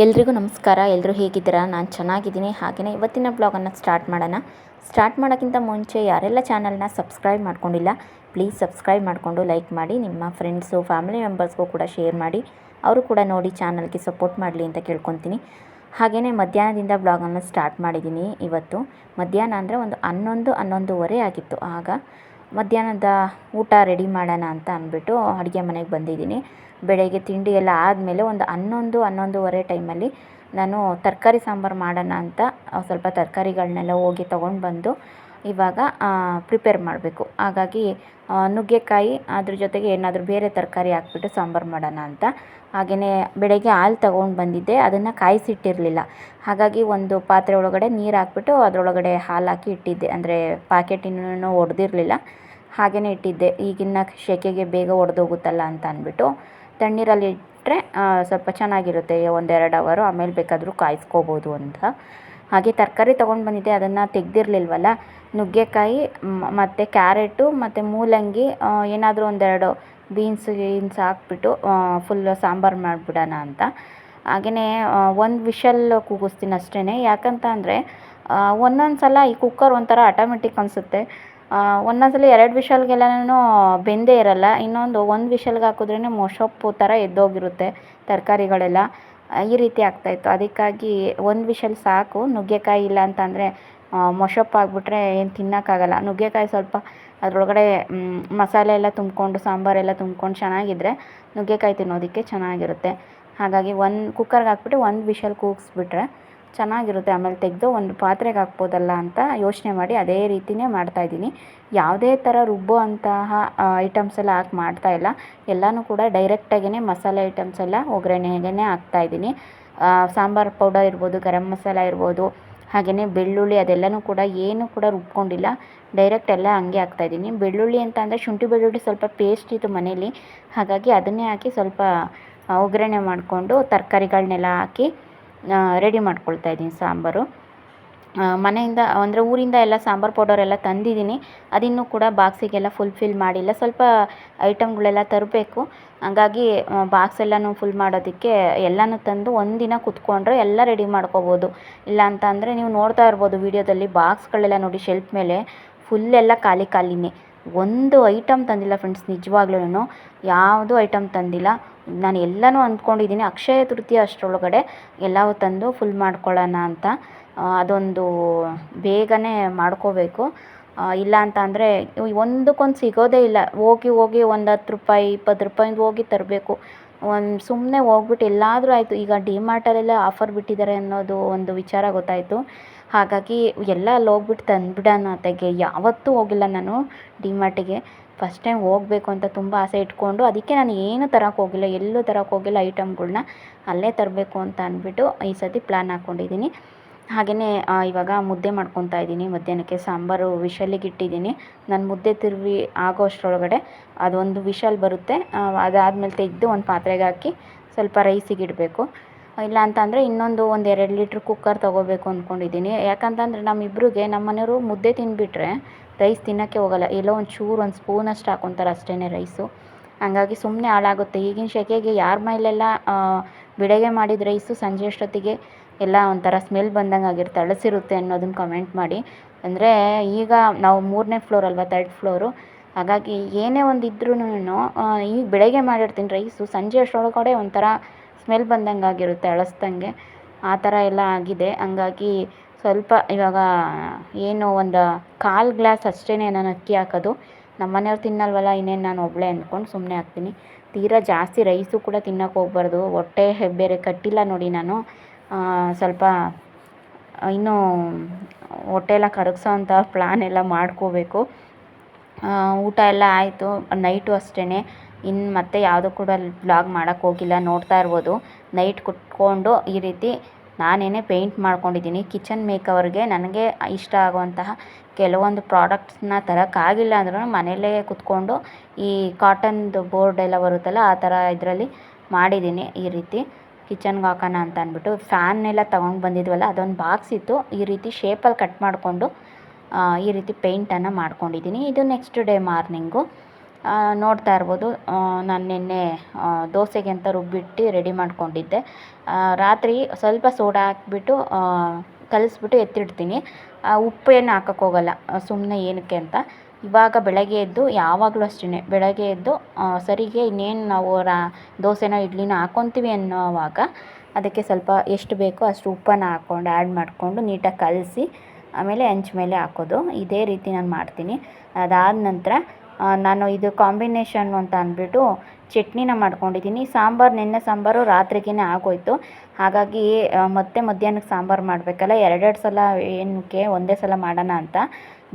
ಎಲ್ರಿಗೂ ನಮಸ್ಕಾರ ಎಲ್ಲರೂ ಹೇಗಿದ್ದೀರಾ? ನಾನು ಚೆನ್ನಾಗಿದ್ದೀನಿ. ಹಾಗೆಯೇ ಇವತ್ತಿನ ಬ್ಲಾಗನ್ನು ಸ್ಟಾರ್ಟ್ ಮಾಡೋಣ. ಸ್ಟಾರ್ಟ್ ಮಾಡೋಕ್ಕಿಂತ ಮುಂಚೆ ಯಾರೆಲ್ಲ ಚಾನಲ್ನ ಸಬ್ಸ್ಕ್ರೈಬ್ ಮಾಡ್ಕೊಂಡಿಲ್ಲ ಪ್ಲೀಸ್ ಸಬ್ಸ್ಕ್ರೈಬ್ ಮಾಡಿಕೊಂಡು ಲೈಕ್ ಮಾಡಿ, ನಿಮ್ಮ ಫ್ರೆಂಡ್ಸು ಫ್ಯಾಮಿಲಿ ಮೆಂಬರ್ಸ್ಗೂ ಕೂಡ ಶೇರ್ ಮಾಡಿ, ಅವರು ಕೂಡ ನೋಡಿ ಚಾನಲ್ಗೆ ಸಪೋರ್ಟ್ ಮಾಡಲಿ ಅಂತ ಕೇಳ್ಕೊತೀನಿ. ಹಾಗೆಯೇ ಮಧ್ಯಾಹ್ನದಿಂದ ಬ್ಲಾಗನ್ನು ಸ್ಟಾರ್ಟ್ ಮಾಡಿದ್ದೀನಿ ಇವತ್ತು. ಮಧ್ಯಾಹ್ನ ಅಂದರೆ ಒಂದು ಹನ್ನೊಂದು, ಹನ್ನೊಂದುವರೆ ಆಗಿತ್ತು. ಆಗ ಮಧ್ಯಾಹ್ನದ ಊಟ ರೆಡಿ ಮಾಡೋಣ ಅಂತ ಅಂದ್ಬಿಟ್ಟು ಅಡುಗೆ ಮನೆಗೆ ಬಂದಿದ್ದೀನಿ. ಬೆಳಗ್ಗೆ ತಿಂಡಿ ಎಲ್ಲ ಆದಮೇಲೆ ಒಂದು ಹನ್ನೊಂದು, ಹನ್ನೊಂದುವರೆ ಟೈಮಲ್ಲಿ ನಾನು ತರಕಾರಿ ಸಾಂಬಾರು ಮಾಡೋಣ ಅಂತ ಸ್ವಲ್ಪ ತರಕಾರಿಗಳನ್ನೆಲ್ಲ ಹೋಗಿ ತೊಗೊಂಡು ಬಂದು ಇವಾಗ ಪ್ರಿಪೇರ್ ಮಾಡಬೇಕು. ಹಾಗಾಗಿ ನುಗ್ಗೆಕಾಯಿ ಅದ್ರ ಜೊತೆಗೆ ಏನಾದರೂ ಬೇರೆ ತರಕಾರಿ ಹಾಕ್ಬಿಟ್ಟು ಸಾಂಬಾರು ಮಾಡೋಣ ಅಂತ. ಹಾಗೆಯೇ ಬೆಳಗ್ಗೆ ಹಾಲು ತಗೊಂಡು ಬಂದಿದ್ದೆ, ಅದನ್ನು ಕಾಯಿಸಿಟ್ಟಿರಲಿಲ್ಲ. ಹಾಗಾಗಿ ಒಂದು ಪಾತ್ರೆ ಒಳಗಡೆ ನೀರು ಹಾಕ್ಬಿಟ್ಟು ಅದರೊಳಗಡೆ ಹಾಲು ಹಾಕಿ ಇಟ್ಟಿದ್ದೆ. ಅಂದರೆ ಪ್ಯಾಕೆಟ್ ಇನ್ನೂ ಒಡೆದಿರಲಿಲ್ಲ. ಹಾಗೆಯೇ ಇಟ್ಟಿದ್ದೆ. ಈಗಿನ ಸೆಕೆಗೆ ಬೇಗ ಒಡೆದೋಗುತ್ತಲ್ಲ ಅಂತ ಅಂದ್ಬಿಟ್ಟು. ತಣ್ಣೀರಲ್ಲಿ ಇಟ್ಟರೆ ಸ್ವಲ್ಪ ಚೆನ್ನಾಗಿರುತ್ತೆ ಒಂದೆರಡು ಅವರು, ಆಮೇಲೆ ಬೇಕಾದರೂ ಕಾಯಿಸ್ಕೋಬೋದು ಅಂತ. ಹಾಗೆ ತರಕಾರಿ ತೊಗೊಂಡು ಬಂದಿದ್ದೆ, ಅದನ್ನು ತೆಗೆದಿರ್ಲಿಲ್ವಲ್ಲ, ನುಗ್ಗೆಕಾಯಿ ಮತ್ತು ಕ್ಯಾರೆಟು, ಮತ್ತು ಮೂಲಂಗಿ ಏನಾದರೂ ಒಂದೆರಡು ಬೀನ್ಸ್, ಗೀನ್ಸ್ ಹಾಕ್ಬಿಟ್ಟು ಫುಲ್ ಸಾಂಬಾರು ಮಾಡಿಬಿಡೋಣ ಅಂತ. ಹಾಗೆಯೇ ಒಂದು ವಿಷಲ್ ಕೂಗಿಸ್ತೀನಿ ಅಷ್ಟೇ ಯಾಕಂತ ಅಂದರೆ ಒಂದೊಂದು ಸಲ ಈ ಕುಕ್ಕರ್ ಒಂಥರ ಆಟೋಮೆಟಿಕ್ ಅನಿಸುತ್ತೆ. ಒಂದೊಂದು ಸಲ ಎರಡು ವಿಶಲ್ಗೆಲ್ಲನೂ ಬೆಂದೇ ಇರಲ್ಲ. ಇನ್ನೊಂದು ಒಂದು ವಿಶಲ್ಗೆ ಹಾಕಿದ್ರೇ ಮೊಸೊಪ್ಪು ಥರ ಎದ್ದೋಗಿರುತ್ತೆ ತರಕಾರಿಗಳೆಲ್ಲ. ಈ ರೀತಿ ಆಗ್ತಾಯಿತ್ತು ಅದಕ್ಕಾಗಿ ಒಂದು ವಿಶಲ್ ಸಾಕು. ನುಗ್ಗೆಕಾಯಿ ಇಲ್ಲ ಅಂತಂದರೆ ಮೊಸೊಪ್ಪು ಆಗಿಬಿಟ್ರೆ ಏನು ತಿನ್ನೋಕ್ಕಾಗಲ್ಲ. ನುಗ್ಗೆಕಾಯಿ ಸ್ವಲ್ಪ ಅದರೊಳಗಡೆ ಮಸಾಲೆ ಎಲ್ಲ ತುಂಬಿಕೊಂಡು ಸಾಂಬಾರೆಲ್ಲ ತುಂಬ್ಕೊಂಡು ಚೆನ್ನಾಗಿದ್ದರೆ ನುಗ್ಗೆಕಾಯಿ ತಿನ್ನೋದಕ್ಕೆ ಚೆನ್ನಾಗಿರುತ್ತೆ. ಹಾಗಾಗಿ ಒಂದು ಕುಕ್ಕರ್ಗೆ ಹಾಕ್ಬಿಟ್ಟು ಒಂದು ವಿಶಲ್ ಕೂಗಿಸ್ಬಿಟ್ರೆ ಚೆನ್ನಾಗಿರುತ್ತೆ. ಆಮೇಲೆ ತೆಗೆದು ಒಂದು ಪಾತ್ರೆಗೆ ಹಾಕ್ಬೋದಲ್ಲ ಅಂತ ಯೋಚನೆ ಮಾಡಿ ಅದೇ ರೀತಿಯೇ ಮಾಡ್ತಾಯಿದ್ದೀನಿ ಯಾವುದೇ ಥರ ರುಬ್ಬೋ ಅಂತಹ ಐಟಮ್ಸ್ ಎಲ್ಲ ಹಾಕಿ ಮಾಡ್ತಾಯಿಲ್ಲ ಎಲ್ಲನೂ ಕೂಡ ಡೈರೆಕ್ಟಾಗಿಯೇ ಮಸಾಲೆ ಐಟಮ್ಸ್ ಎಲ್ಲ ಒಗ್ಗರಣೆಗೇ ಹಾಕ್ತಾಯಿದ್ದೀನಿ ಸಾಂಬಾರು ಪೌಡರ್ ಇರ್ಬೋದು, ಗರಂ ಮಸಾಲ ಇರ್ಬೋದು ಹಾಗೆಯೇ ಬೆಳ್ಳುಳ್ಳಿ ಅದೆಲ್ಲನೂ ಕೂಡ ಏನು ಕೂಡ ರುಬ್ಕೊಂಡಿಲ್ಲ. ಡೈರೆಕ್ಟ್ ಎಲ್ಲ ಹಂಗೆ ಹಾಕ್ತಾಯಿದ್ದೀನಿ ಬೆಳ್ಳುಳ್ಳಿ ಅಂತ ಅಂದರೆ ಶುಂಠಿ ಬೆಳ್ಳುಳ್ಳಿ ಸ್ವಲ್ಪ ಪೇಸ್ಟ್ ಇತ್ತು ಮನೇಲಿ. ಹಾಗಾಗಿ ಅದನ್ನೇ ಹಾಕಿ ಸ್ವಲ್ಪ ಒಗ್ಗರಣೆ ಮಾಡಿಕೊಂಡು ತರಕಾರಿಗಳನ್ನೆಲ್ಲ ಹಾಕಿ ರೆಡಿ ಮಾಡ್ಕೊಳ್ತಾ ಇದ್ದೀನಿ ಸಾಂಬಾರು. ಮನೆಯಿಂದ, ಅಂದರೆ ಊರಿಂದ ಎಲ್ಲ ಸಾಂಬಾರು ಪೌಡರ್ ಎಲ್ಲ ತಂದಿದ್ದೀನಿ. ಅದಿನ್ನೂ ಕೂಡ ಬಾಕ್ಸಿಗೆಲ್ಲ ಫುಲ್ಫಿಲ್ ಮಾಡಿಲ್ಲ. ಸ್ವಲ್ಪ ಐಟಮ್ಗಳೆಲ್ಲ ತರಬೇಕು. ಹಂಗಾಗಿ ಬಾಕ್ಸ್ ಎಲ್ಲನೂ ಫುಲ್ ಮಾಡೋದಕ್ಕೆ ಎಲ್ಲನೂ ತಂದು ಒಂದಿನ ಕುತ್ಕೊಂಡ್ರೆ ಎಲ್ಲ ರೆಡಿ ಮಾಡ್ಕೋಬೋದು. ಇಲ್ಲ ಅಂತ ಅಂದರೆ ನೀವು ನೋಡ್ತಾ ಇರ್ಬೋದು ವೀಡಿಯೋದಲ್ಲಿ ಬಾಕ್ಸ್ಗಳೆಲ್ಲ ನೋಡಿ ಶೆಲ್ಫ್ ಮೇಲೆ ಫುಲ್ ಎಲ್ಲ ಖಾಲಿ ಖಾಲಿನೇ. ಒಂದು ಐಟಮ್ ತಂದಿಲ್ಲ ಫ್ರೆಂಡ್ಸ್ ನಿಜವಾಗ್ಲೂ ಯಾವುದೂ ಐಟಮ್ ತಂದಿಲ್ಲ. ನಾನು ಎಲ್ಲನೂ ಅಂದ್ಕೊಂಡಿದ್ದೀನಿ. ಅಕ್ಷಯ ತೃತೀಯ ಅಷ್ಟರೊಳಗಡೆ ಎಲ್ಲವೂ ತಂದು ಫುಲ್ ಮಾಡ್ಕೊಳ್ಳೋಣ ಅಂತ. ಅದೊಂದು ಬೇಗನೆ ಮಾಡ್ಕೋಬೇಕು. ಇಲ್ಲ ಅಂತ ಅಂದರೆ ಒಂದಕ್ಕೊಂದು ಸಿಗೋದೇ ಇಲ್ಲ. ಹೋಗಿ ಹೋಗಿ ಒಂದು ಹತ್ತು ರೂಪಾಯಿ, ಇಪ್ಪತ್ತು ರೂಪಾಯಿಂದ ಹೋಗಿ ತರಬೇಕು. ಒಂದು ಸುಮ್ಮನೆ ಹೋಗ್ಬಿಟ್ಟು ಎಲ್ಲಾದರೂ ಆಯಿತು. ಈಗ ಡಿಮಾರ್ಟಲ್ಲೆಲ್ಲ ಆಫರ್ ಬಿಟ್ಟಿದ್ದಾರೆ ಅನ್ನೋದು ಒಂದು ವಿಚಾರ ಗೊತ್ತಾಯಿತು. ಹಾಗಾಗಿ ಎಲ್ಲ ಅಲ್ಲಿ ಹೋಗ್ಬಿಟ್ಟು ತಂದುಬಿಡೋಣ ತೆಗೆ ಯಾವತ್ತೂ ಹೋಗಿಲ್ಲ ನಾನು ಡಿಮಾರ್ಟಿಗೆ ಫಸ್ಟ್ ಟೈಮ್ ಹೋಗಬೇಕು ಅಂತ ತುಂಬ ಆಸೆ ಇಟ್ಕೊಂಡು ಅದಕ್ಕೆ ನಾನು ಏನು ತರಕ್ಕೆ ಹೋಗಿಲ್ಲ, ಎಲ್ಲೂ ತರಕ್ಕೆ ಹೋಗಿಲ್ಲ ಐಟಮ್ಗಳ್ನ ಅಲ್ಲೇ ತರಬೇಕು ಅಂತ ಅಂದ್ಬಿಟ್ಟು ಈ ಸರ್ತಿ ಪ್ಲ್ಯಾನ್ ಹಾಕ್ಕೊಂಡಿದ್ದೀನಿ ಹಾಗೆಯೇ ಇವಾಗ ಮುದ್ದೆ ಮಾಡ್ಕೊತಾ ಇದ್ದೀನಿ. ಮಧ್ಯಾಹ್ನಕ್ಕೆ ಸಾಂಬಾರು ವಿಷಲ್ಲಿಗೆ ಇಟ್ಟಿದ್ದೀನಿ. ನಾನು ಮುದ್ದೆ ತಿರುವಿ ಆಗೋ ಅಷ್ಟರೊಳಗಡೆ ಅದೊಂದು ವಿಷಲ್ ಬರುತ್ತೆ. ಅದಾದಮೇಲೆ ತೆಗೆದು ಒಂದು ಪಾತ್ರೆಗೆ ಹಾಕಿ ಸ್ವಲ್ಪ ರೈಸಿಗೆ ಇಡಬೇಕು. ಇಲ್ಲ ಅಂತಂದರೆ ಇನ್ನೊಂದು ಒಂದು ಎರಡು ಲೀಟ್ರ್ ಕುಕ್ಕರ್ ತೊಗೋಬೇಕು ಅಂದ್ಕೊಂಡಿದ್ದೀನಿ ಯಾಕಂತಂದರೆ ನಮ್ಮಿಬ್ರಿಗೆ ನಮ್ಮ ಮನೆಯವರು ಮುದ್ದೆ ತಿಂದುಬಿಟ್ರೆ ರೈಸ್ ತಿನ್ನೋಕ್ಕೆ ಹೋಗಲ್ಲ. ಎಲ್ಲೋ ಒಂದು ಚೂರು, ಒಂದು ಸ್ಪೂನಷ್ಟು ಹಾಕೊತಾರೆ ಅಷ್ಟೇ ರೈಸು ಹಂಗಾಗಿ ಸುಮ್ಮನೆ ಹಾಳಾಗುತ್ತೆ. ಈಗಿನ ಸೆಕೆಗೆ ಯಾರ ಮೈಲೆಲ್ಲ ಬೆಳಗ್ಗೆ ಮಾಡಿದ ರೈಸು ಸಂಜೆ ಅಷ್ಟೊತ್ತಿಗೆ ಎಲ್ಲ ಒಂಥರ ಸ್ಮೆಲ್ ಬಂದಂಗೆ ಆಗಿರುತ್ತೆ. ಅಳಸಿರುತ್ತೆ ಅನ್ನೋದನ್ನು ಕಮೆಂಟ್ ಮಾಡಿ. ಅಂದರೆ ಈಗ ನಾವು ಮೂರನೇ ಫ್ಲೋರ್ ಅಲ್ವಾ ತರ್ಡ್ ಫ್ಲೋರು ಹಾಗಾಗಿ ಏನೇ ಒಂದು ಇದ್ರೂ ಈಗ ಬೆಳಗ್ಗೆ ಮಾಡಿರ್ತೀನಿ ರೈಸು ಸಂಜೆ ಅಷ್ಟರೊಳಗಡೆ ಒಂಥರ ಸ್ಮೆಲ್ ಬಂದಂಗೆ ಆಗಿರುತ್ತೆ, ಅಳಸ್ದಂಗೆ. ಆ ಥರ ಎಲ್ಲ ಆಗಿದೆ. ಹಂಗಾಗಿ ಸ್ವಲ್ಪ ಇವಾಗ ಏನು ಒಂದು ಕಾಲು ಗ್ಲಾಸ್ ಅಷ್ಟೇ ನಾನು ಅಕ್ಕಿ ಹಾಕೋದು. ನಮ್ಮ ಮನೆಯವ್ರು ತಿನ್ನಲ್ವಲ್ಲ, ಇನ್ನೇನು ನಾನು ಒಬ್ಬಳೇ ಅಂದ್ಕೊಂಡು ಸುಮ್ಮನೆ ಹಾಕ್ತೀನಿ. ತೀರಾ ಜಾಸ್ತಿ ರೈಸು ಕೂಡ ತಿನ್ನೋಕೆ ಹೋಗ್ಬಾರ್ದು. ಹೊಟ್ಟೆ ಬೇರೆ ಕಟ್ಟಿಲ್ಲ ನೋಡಿ ನಾನು. ಸ್ವಲ್ಪ ಇನ್ನೂ ಹೊಟ್ಟೆ ಎಲ್ಲ ಕರಗಿಸೋ ಅಂಥ ಪ್ಲ್ಯಾನ್ ಎಲ್ಲ ಮಾಡ್ಕೋಬೇಕು. ಊಟ ಎಲ್ಲ ಆಯಿತು. ನೈಟು ಅಷ್ಟೇ ಇನ್ನು ಮತ್ತೆ ಯಾವುದೂ ಕೂಡ ಬ್ಲಾಗ್ ಮಾಡೋಕ್ಕೋಗಿಲ್ಲ ನೋಡ್ತಾ ಇರ್ಬೋದು. ನೈಟ್ ಕುತ್ಕೊಂಡು ಈ ರೀತಿ ನಾನೇ ಪೇಂಟ್ ಮಾಡ್ಕೊಂಡಿದ್ದೀನಿ. ಕಿಚನ್ ಮೇಕವರ್ಗೆ ನನಗೆ ಇಷ್ಟ ಆಗುವಂತಹ ಕೆಲವೊಂದು ಪ್ರಾಡಕ್ಟ್ಸ್ನ ತರೋಕ್ಕಾಗಿಲ್ಲ ಅಂದ್ರೂ ಮನೆಯಲ್ಲೇ ಕುತ್ಕೊಂಡು ಈ ಕಾಟನ್ದು ಬೋರ್ಡ್ ಎಲ್ಲ ಬರುತ್ತಲ್ಲ, ಆ ಥರ ಇದರಲ್ಲಿ ಮಾಡಿದ್ದೀನಿ ಈ ರೀತಿ. ಕಿಚನ್ಗೆ ಹಾಕೋಣ ಅಂತ ಅಂದ್ಬಿಟ್ಟು ಫ್ಯಾನ್ನೆಲ್ಲ ತೊಗೊಂಡು ಬಂದಿದ್ವಲ್ಲ, ಅದೊಂದು ಬಾಕ್ಸ್ ಇತ್ತು. ಈ ರೀತಿ ಶೇಪಲ್ಲಿ ಕಟ್ ಮಾಡಿಕೊಂಡು ಈ ರೀತಿ ಪೇಂಟನ್ನು ಮಾಡ್ಕೊಂಡಿದ್ದೀನಿ. ಇದು ನೆಕ್ಸ್ಟ್ ಡೇ ಮಾರ್ನಿಂಗು. ನೋಡ್ತಾ ಇರ್ಬೋದು. ನಾನು ನಿನ್ನೆ ದೋಸೆಗೆ ಅಂತ ರುಬ್ಬಿಟ್ಟು ರೆಡಿ ಮಾಡ್ಕೊಂಡಿದ್ದೆ. ರಾತ್ರಿ ಸ್ವಲ್ಪ ಸೋಡಾ ಹಾಕ್ಬಿಟ್ಟು ಕಲಸ್ಬಿಟ್ಟು ಎತ್ತಿಡ್ತೀನಿ. ಉಪ್ಪೇನು ಹಾಕಕ್ಕೆ ಹೋಗಲ್ಲ ಸುಮ್ಮನೆ ಏನಕ್ಕೆ ಅಂತ. ಇವಾಗ ಬೆಳಗ್ಗೆ ಎದ್ದು, ಯಾವಾಗಲೂ ಅಷ್ಟೇ ಬೆಳಗ್ಗೆ ಎದ್ದು ಸರಿಗೆ ಇನ್ನೇನು ನಾವು ರಾ, ದೋಸೆನ ಇಡ್ಲಿನ ಹಾಕ್ಕೊತೀವಿ ಅನ್ನೋವಾಗ ಅದಕ್ಕೆ ಸ್ವಲ್ಪ ಎಷ್ಟು ಬೇಕೋ ಅಷ್ಟು ಉಪ್ಪನ್ನು ಹಾಕ್ಕೊಂಡು ಆ್ಯಡ್ ಮಾಡಿಕೊಂಡು ನೀಟಾಗಿ ಕಲಸಿ, ಆಮೇಲೆ ಹಂಚ್ ಮೇಲೆ ಹಾಕೋದು. ಇದೇ ರೀತಿ ನಾನು ಮಾಡ್ತೀನಿ. ಅದಾದ ನಂತರ ನಾನು ಇದು ಕಾಂಬಿನೇಷನ್ ಅಂತ ಅಂದ್ಬಿಟ್ಟು ಚಟ್ನಿನ ಮಾಡ್ಕೊಂಡಿದ್ದೀನಿ. ಸಾಂಬಾರು, ನಿನ್ನೆ ಸಾಂಬಾರು ರಾತ್ರಿಗೇ ಆಗೋಯ್ತು. ಹಾಗಾಗಿ ಮತ್ತೆ ಮಧ್ಯಾಹ್ನಕ್ಕೆ ಸಾಂಬಾರು ಮಾಡಬೇಕಲ್ಲ, ಎರಡೆರಡು ಸಲ ಏನಕ್ಕೆ ಒಂದೇ ಸಲ ಮಾಡೋಣ ಅಂತ